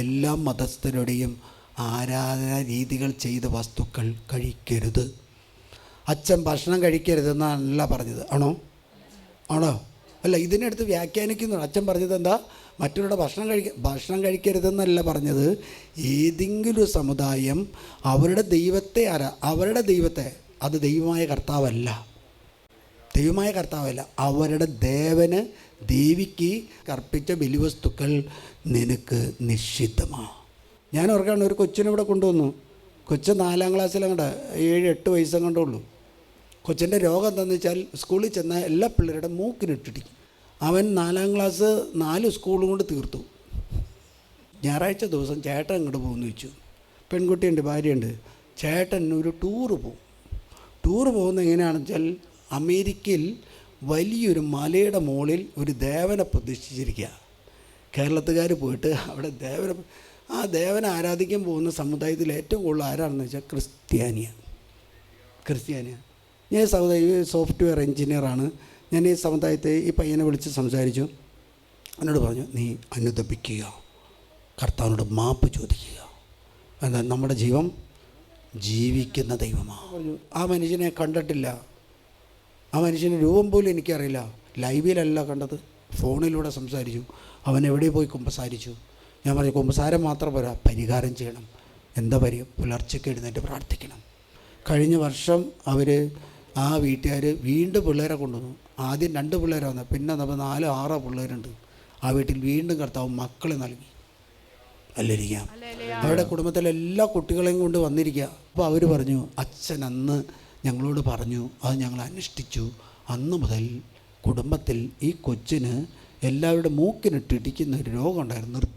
എല്ലാ മതസ്ഥരുടെയും ആരാധന രീതികൾ ചെയ്ത വസ്തുക്കൾ കഴിക്കരുത്. അച്ഛൻ ഭക്ഷണം കഴിക്കരുതെന്നല്ല പറഞ്ഞത്. ആണോ? ആണോ? അല്ല ഇതിനടുത്ത് വ്യാഖ്യാനിക്കുന്നു അച്ഛൻ പറഞ്ഞത് എന്താ? മറ്റുള്ളവരുടെ ഭക്ഷണം കഴിക്ക ഭക്ഷണം കഴിക്കരുതെന്നല്ല പറഞ്ഞത്. ഏതെങ്കിലും സമുദായം അവരുടെ ദൈവത്തെ ആരാ അവരുടെ ദൈവത്തെ അത് ദൈവമായ കർത്താവല്ല. ദൈവമായ കർത്താവല്ല അവരുടെ ദേവന് ദേവിക്ക് കർപ്പിച്ച ബലിവസ്തുക്കൾ നിനക്ക് നിഷിദ്ധമാണ് ഞാൻ ഓർക്കാണ് ഒരു കൊച്ചിനെ ഇവിടെ കൊണ്ടുവന്നു. കൊച്ച് നാലാം ക്ലാസ്സിലങ്ങോട്ട് ഏഴ് എട്ട് വയസ്സും ഉള്ളൂ. കൊച്ചിന്റെ രോഗം എന്താണെന്ന് വെച്ചാൽ സ്കൂളിൽ ചെന്ന എല്ലാ പിള്ളേരുടെ മൂക്കിനിട്ടിടിക്കും അവൻ നാലാം ക്ലാസ് നാല് സ്കൂളും കൊണ്ട് തീർത്തു. ഞായറാഴ്ച ദിവസം ചേട്ടൻ ഇങ്ങോട്ട് പോകുമെന്ന് വെച്ചു പെൺകുട്ടിയുണ്ട് ഭാര്യയുണ്ട്. ചേട്ടൻ ഒരു ടൂറ് പോകും. ടൂറ് പോകുന്നത് എങ്ങനെയാണെന്ന് വെച്ചാൽ അമേരിക്കയിൽ വലിയൊരു മലയുടെ മുകളിൽ ഒരു ദേവനെ പ്രതിഷ്ഠിച്ചിരിക്കുക. കേരളത്തുകാർ പോയിട്ട് അവിടെ ദേവനെ ആ ദേവനെ ആരാധിക്കാൻ പോകുന്ന സമുദായത്തിൽ ഏറ്റവും കൂടുതൽ ആരാണെന്ന് വെച്ചാൽ ക്രിസ്ത്യാനിയ. ക്രിസ്ത്യാനിയ. ഞാൻ സമുദായ സോഫ്റ്റ്വെയർ എഞ്ചിനീയറാണ്. ഞാൻ ഈ സമുദായത്തെ ഈ പയ്യനെ വിളിച്ച് സംസാരിച്ചു. എന്നോട് പറഞ്ഞു നീ അനുദപിക്കുക. കർത്താവിനോട് മാപ്പ് ചോദിക്കുക. എന്താ നമ്മുടെ ജീവം ജീവിക്കുന്ന ദൈവമാണ് ആ മനുഷ്യനെ കണ്ടിട്ടില്ല. ആ മനുഷ്യന്റെ രൂപം പോലും എനിക്കറിയില്ല. ലൈവിലല്ല കണ്ടത്. ഫോണിലൂടെ സംസാരിച്ചു. അവൻ എവിടെ പോയി കുമ്പസാരിച്ചു? ഞാൻ പറഞ്ഞു കുമ്പസാരം മാത്രം പോരാ പരിഹാരം ചെയ്യണം. എന്താ പരി പുലർച്ചയ്ക്ക് എഴുന്നേറ്റ് പ്രാർത്ഥിക്കണം. കഴിഞ്ഞ വർഷം അവർ ആ വീട്ടുകാർ വീണ്ടും പിള്ളേരെ കൊണ്ടുവന്നു. ആദ്യം രണ്ട് പിള്ളേരെ വന്നത് പിന്നെ നമ്മൾ നാലോ ആറോ പിള്ളേരുണ്ട്. ആ വീട്ടിൽ വീണ്ടും കർത്താവ് മക്കളെ നൽകി. അല്ലിരിക്കാം അവരുടെ കുടുംബത്തിലെ എല്ലാ കുട്ടികളെയും കൊണ്ട് വന്നിരിക്കുക അപ്പോൾ അവർ പറഞ്ഞു അച്ഛൻ അന്ന് ഞങ്ങളോട് പറഞ്ഞു അത് ഞങ്ങൾ അനുഷ്ഠിച്ചു. അന്ന് മുതൽ കുടുംബത്തിൽ ഈ കൊച്ചിന് എല്ലാവരുടെ മൂക്കിനിട്ടിടിക്കുന്ന ഒരു രോഗമുണ്ടായിരുന്നു നിർത്തി.